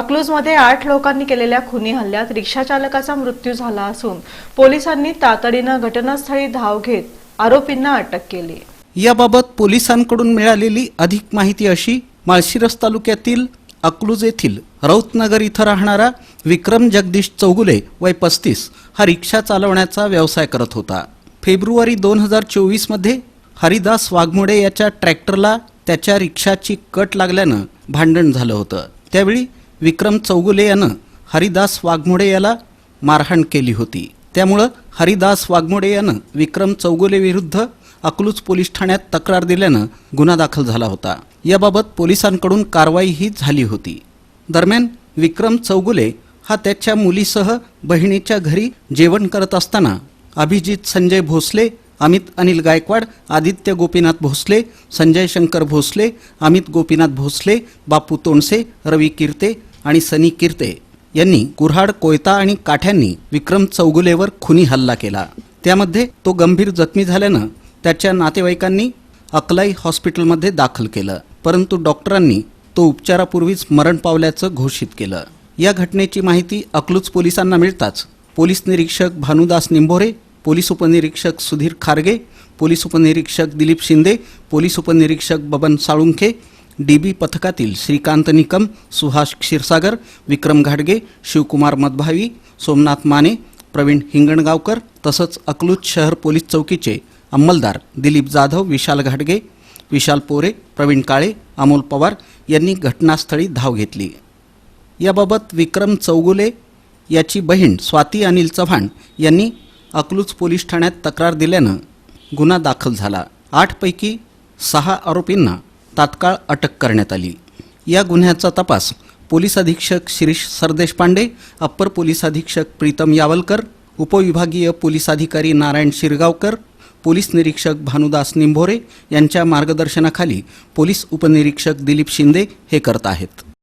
अकलूजमध्ये आठ लोकांनी केलेल्या खुनी हल्ल्यात रिक्षाचालकाचा मृत्यू झाला असून पोलिसांनी तातडीनं घटनास्थळी धाव घेत आरोपींना अटक केली. याबाबत पोलिसांकडून मिळालेली अधिक माहिती अशी माळशिरस तालुक्यातील अकलूज येथील रौतनगर इथं राहणारा विक्रम जगदीश चौगुले वय पस्तीस हा रिक्षा चालवण्याचा व्यवसाय करत होता. फेब्रुवारी दोन हजार चोवीसमध्ये हरिदास वाघमोडे याच्या ट्रॅक्टरला त्याच्या रिक्षाची कट लागल्यानं भांडण झालं होतं. त्यावेळी विक्रम चौगुले यानं हरिदास वाघमोडे याला मारहाण केली होती. त्यामुळं हरिदास वाघमोडे यानं विक्रम चौगुले विरुद्ध अकलूज पोलीस ठाण्यात तक्रार दिल्यानं गुन्हा दाखल झाला होता. याबाबत पोलिसांकडून कारवाईही झाली होती. दरम्यान विक्रम चौगुले हा त्याच्या मुलीसह बहिणीच्या घरी जेवण करत असताना अभिजित संजय भोसले अमित अनिल गायकवाड आदित्य गोपीनाथ भोसले संजय शंकर भोसले अमित गोपीनाथ भोसले बापू तोंडसे रवी किर्ते आणि सनी किर्ते यांनी कुऱ्हाड कोयता आणि काठ्यांनी विक्रम चौगुलेवर खुनी हल्ला केला. त्यामध्ये तो गंभीर जखमी झाल्यानं त्याच्या नातेवाईकांनी अकलाई हॉस्पिटलमध्ये दाखल केलं परंतु डॉक्टरांनी तो उपचारापूर्वीच मरण पावल्याचं घोषित केलं. या घटनेची माहिती अकलूज पोलिसांना मिळताच पोलीस निरीक्षक भानुदास निंभोरे पोलीस उपनिरीक्षक सुधीर खारगे पोलीस उपनिरीक्षक दिलीप शिंदे पोलीस उपनिरीक्षक बबन साळुंखे डी बी पथकातील श्रीकांत निकम सुहास क्षीरसागर विक्रम घाटगे शिवकुमार मदभावी सोमनाथ माने प्रवीण हिंगणगावकर तसंच अकलूज शहर पोलीस चौकीचे अंमलदार दिलीप जाधव विशाल घाटगे विशाल पोरे प्रवीण काळे अमोल पवार यांनी घटनास्थळी धाव घेतली. याबाबत विक्रम चौगुले याची बहीण स्वाती अनिल चव्हाण यांनी अकलूज पोलीस ठाण्यात तक्रार दिल्यानं गुन्हा दाखल झाला. आठपैकी सहा आरोपींना तात्काळ अटक करण्यात आली. या गुन्ह्याचा तपास पोलीस अधीक्षक शिरीष सरदेशपांडे अप्पर पोलीस अधीक्षक प्रीतम यावलकर उपविभागीय पोलीस अधिकारी नारायण शिरगावकर पोलीस निरीक्षक भानुदास निंभोरे यांच्या मार्गदर्शनाखाली पोलीस उपनिरीक्षक दिलीप शिंदे हे करत आहेत.